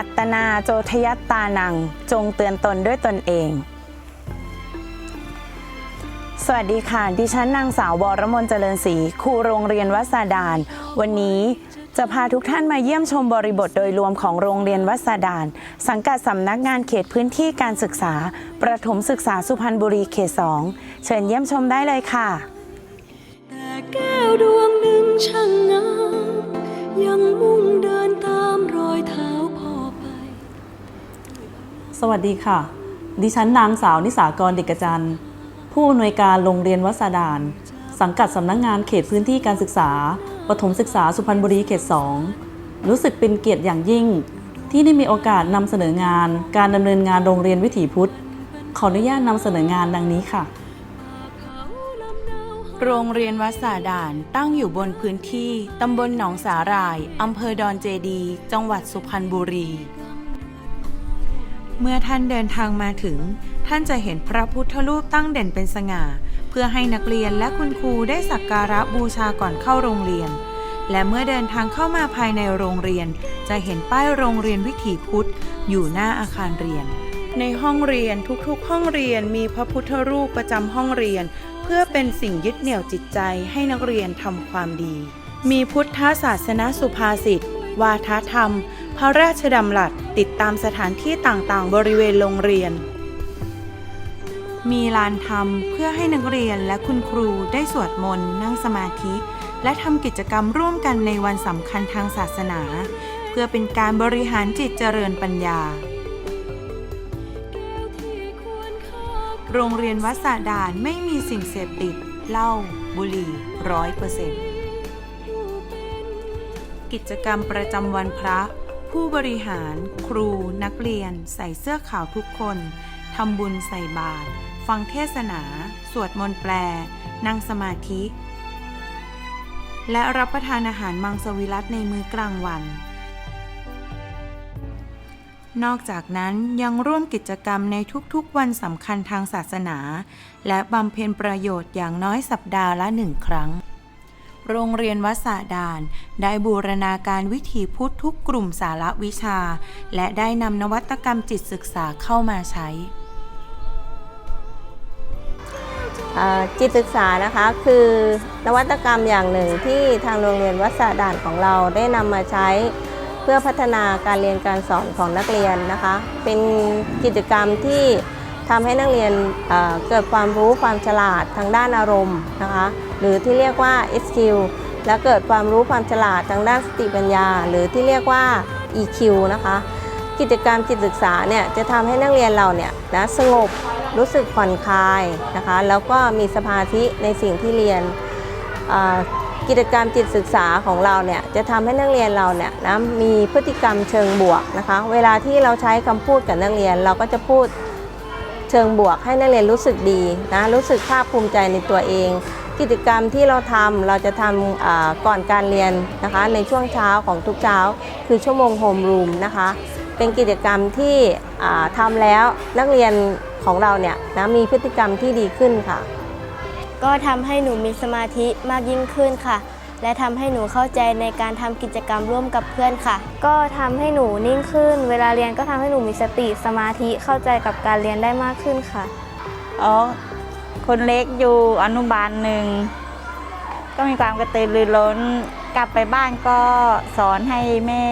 ัตนาโจทยัตตานัง จงเตือนตนด้วยตนเอง สวัสดีค่ะ ดิฉันนางสาววรมนเจริญศรีครูโรงเรียนวัดสาดาน วันนี้จะพาทุกท่านมาเยี่ยมชมบริบทโดยรวมของโรงเรียนวัดสาดาน สังกัดสำนักงานเขตพื้นที่การศึกษา ประถมศึกษาสุพรรณบุรีเขต2เชิญเยี่ยมชมได้เลยค่ะแต่แก้วดวงหนึ่งช่างงามยังมุ่งเดินตามรอยเท้า สวัสดีค่ะ ดิฉันนางสาวนิสากรเด็กจันทร์ผู้อำนวยการโรงเรียนวัดสาดาน สังกัดสำนักงงานเขตพื้นที่การศึกษาประถมศึกษาสุพรรณบุรีเขต 2 รู้สึกเป็นเกียรติอย่างยิ่ง ที่ได้มีโอกาสนำเสนองานการดำเนินงานโรงเรียนวิถีพุทธ ขออนุญาตนำเสนองานดังนี้ค่ะ โรงเรียนวัดสาดานตั้งอยู่บนพื้นที่ตำบลหนองสาหร่ายอำเภอดอนเจดี จังหวัดสุพรรณบุรี เมื่อท่านเดินทางมาถึง ท่านจะเห็นพระพุทธรูปตั้งเด่นเป็นสง่า เพื่อให้นักเรียนและคุณครูได้สักการะบูชาก่อนเข้าโรงเรียน และเมื่อเดินทางเข้ามาภายในโรงเรียน จะเห็นป้ายโรงเรียนวิถีพุทธ อยู่หน้าอาคารเรียน ในห้องเรียนทุกๆ ห้องเรียนมีพระพุทธรูปประจำห้องเรียน เพื่อเป็นสิ่งยึดเหนี่ยวจิตใจให้นักเรียนทำความดี มีพุทธศาสนสุภาษิต วาทธรรม พระราชดำรัสติดตามสถานที่ต่างๆ บริเวณโรงเรียน มีลานธรรมเพื่อให้นักเรียนและคุณครูได้สวดมนต์นั่งสมาธิ และทำกิจกรรมร่วมกันในวันสำคัญทางศาสนา เพื่อเป็นการบริหารจิตเจริญปัญญาโรงเรียนวัดสาดานไม่มีสิ่งเสพติด เหล้า บุหรี่ร้อยเปอร์เซ็นต์ กิจกรรมประจำวันพระ ผู้บริหาร ครู นักเรียน ใส่เสื้อขาวทุกคนทำบุญใส่บาตรฟังเทศนา สวดมนต์แปล นั่งสมาธิ และรับประทานอาหารมังสวิรัตในมื้อกลางวัน นอกจากนั้นยังร่วมกิจกรรมในทุกๆวันสำคัญทางศาสนา และบำเพ็ญประโยชน์อย่างน้อยสัปดาห์ละหนึ่งครั้ง โรงเรียนวัดสาดาน ได้บูรณาการวิถีพุทธทุกกลุ่มสาระวิชา และได้นำนวัตกรรมจิตศึกษาเข้ามาใช้จิตศึกษานะคะคือนวัตกรรมอย่างหนึ่งที่ทางโรงเรียนวัดสะด่านของเราได้นำมาใช้เพื่อพัฒนาการเรียนการสอนของนักเรียนนะคะ เป็นกิจกรรมที่ ทำให้นักเรียนเเกิดความรู้ความฉลาดทางด้านอารมณ์นะคะหรือที่เรียกว่า SQ และเกิดความรู้ความฉลาดทางด้านสติปัญญา หรือที่เรียกว่า EQ นะคะ กิจกรรมจิตศึกษาเนี่ยจะทำให้นักเรียนเราเนี่ยนะสงบรู้สึกผ่อนคลายนะคะแล้วก็มีสมาธิในสิ่งที่เรียนกิจกรรมจิตศึกษาของเราเนี่ยจะทำให้นักเรียนเราเนี่ยนะมีพฤติกรรมเชิงบวกนะคะ เวลาที่เราใช้คำพูดกับนักเรียน เราก็จะพูด เชิงบวกให้นักเรียนรู้สึกดีนะรู้สึกภาคภูมิใจในตัวเอง กิจกรรมที่เราทำเราจะทำก่อนการเรียนนะคะในช่วงเช้าของทุกเช้า คือชั่วโมงโฮมรูมนะคะเป็นกิจกรรมที่อ่าทำแล้วนักเรียนของเราเนี่ยนะมีพฤติกรรมที่ดีขึ้นค่ะ ก็ทำให้หนูมีสมาธิมากยิ่งขึ้นค่ะ และทำให้หนูเข้าใจในการทำกิจกรรมร่วมกับเพื่อนค่ะ ก็ทำให้หนูนิ่งขึ้น เวลาเรียนก็ทำให้หนูมีสติสมาธิเข้าใจกับการเรียนได้มากขึ้นค่ะ อ๋อ คนเล็กอยู่อนุบาลหนึ่ง ก็มีความกระตือรือร้น กลับไปบ้านก็สอนให้แม่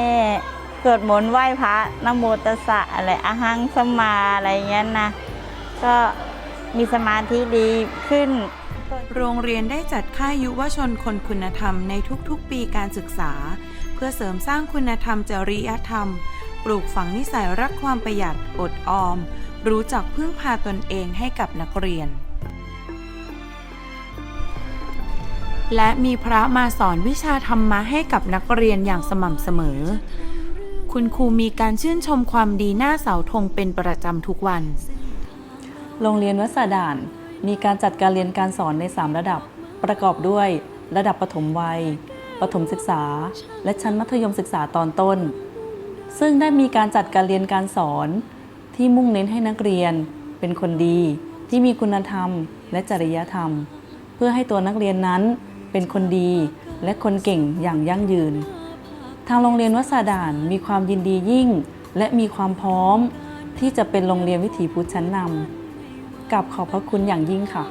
สวดมนต์ไหว้พระนะโมตัสสะอะไรอาหังสมมาอะไรเงี้ยนะ ก็มีสมาธิดีขึ้น โรงเรียนได้จัดค่ายยุวชนคนคุณธรรมในทุกๆปีการศึกษา เพื่อเสริมสร้างคุณธรรมจริยธรรม ปลูกฝังนิสัยรักความประหยัดอดออม รู้จักพึ่งพาตนเองให้กับนักเรียน และมีพระมาสอนวิชาธรรมะให้กับนักเรียนอย่างสม่ำเสมอ คุณครูมีการชื่นชมความดีหน้าเสาธงเป็นประจำทุกวัน โรงเรียนวัดสาด่าน มีการจัดการเรียนการสอนใน 3 ระดับ ประกอบด้วยระดับประถมวัย ประถมศึกษา และชั้นมัธยมศึกษาตอนต้น ซึ่งได้มีการจัดการเรียนการสอนที่มุ่งเน้นให้นักเรียนเป็นคนดีที่มีคุณธรรมและจริยธรรม เพื่อให้ตัวนักเรียนนั้นเป็นคนดีและคนเก่งอย่างยั่งยืน ทางโรงเรียนวัดสาดานมีความยินดียิ่ง และมีความพร้อม ที่จะเป็นโรงเรียนวิถีพุทธชั้นนำ กับขอบพระคุณอย่างยิ่งค่ะ